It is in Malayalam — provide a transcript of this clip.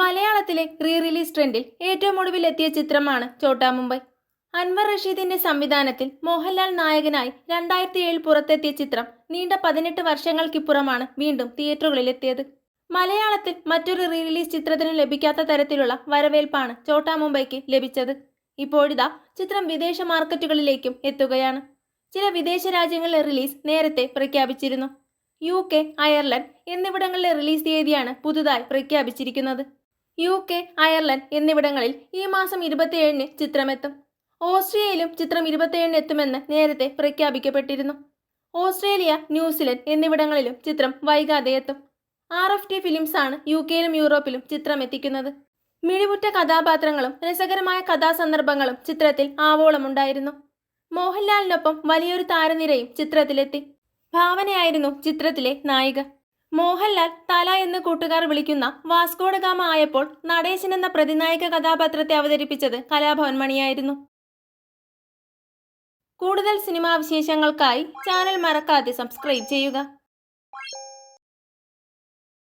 മലയാളത്തിലെ റീ റിലീസ് ട്രെൻഡിൽ ഏറ്റവും ഒടുവിൽ എത്തിയ ചിത്രമാണ് ചോട്ടാ മുംബൈ അൻവർ റഷീദിന്റെ സംവിധാനത്തിൽ മോഹൻലാൽ നായകനായി രണ്ടായിരത്തി ഏഴിൽ പുറത്തെത്തിയ ചിത്രം നീണ്ട പതിനെട്ട് വർഷങ്ങൾക്കിപ്പുറമാണ് വീണ്ടും തിയേറ്ററുകളിൽ എത്തിയത് മലയാളത്തിൽ മറ്റൊരു റീ റിലീസ് ചിത്രത്തിന് ലഭിക്കാത്ത തരത്തിലുള്ള വരവേൽപ്പാണ് ചോട്ടാ മുംബൈക്ക് ലഭിച്ചത്. ഇപ്പോഴിതാ ചിത്രം വിദേശ മാർക്കറ്റുകളിലേക്കും എത്തുകയാണ്. ചില വിദേശ രാജ്യങ്ങളിലെ റിലീസ് നേരത്തെ പ്രഖ്യാപിച്ചിരുന്നു. യു കെ അയർലൻഡ് എന്നിവിടങ്ങളിലെ റിലീസ് തീയതിയാണ് പുതുതായി പ്രഖ്യാപിച്ചിരിക്കുന്നത്. യു കെ അയർലൻഡ് എന്നിവിടങ്ങളിൽ ഈ മാസം ഇരുപത്തിയേഴിന് ചിത്രമെത്തും. ഓസ്ട്രിയയിലും ചിത്രം ഇരുപത്തിയേഴിന് എത്തുമെന്ന് നേരത്തെ പ്രഖ്യാപിക്കപ്പെട്ടിരുന്നു. ഓസ്ട്രേലിയ ന്യൂസിലൻഡ് എന്നിവിടങ്ങളിലും ചിത്രം വൈകാതെ എത്തും. ആർ എഫ് ടി ഫിലിംസ് ആണ് യു കെയിലും യൂറോപ്പിലും ചിത്രം എത്തിക്കുന്നത് മിഴിവുറ്റ കഥാപാത്രങ്ങളും രസകരമായ കഥാസന്ദർഭങ്ങളും ചിത്രത്തിൽ ആവോളമുണ്ടായിരുന്നു. മോഹൻലാലിനൊപ്പം വലിയൊരു താരനിരയും ചിത്രത്തിലെത്തി. ഭാവനയായിരുന്നു ചിത്രത്തിലെ നായിക. മോഹൻലാൽ തല എന്ന് കൂട്ടുകാർ വിളിക്കുന്ന വാസ്കോഡഗാമ ആയപ്പോൾ നടേശൻ എന്ന പ്രതിനായക കഥാപാത്രത്തെ അവതരിപ്പിച്ചത് കലാഭവൻ മണിയായിരുന്നു കൂടുതൽ സിനിമാ വിശേഷങ്ങൾക്കായി ചാനൽ മറക്കാതെ സബ്സ്ക്രൈബ് ചെയ്യുക.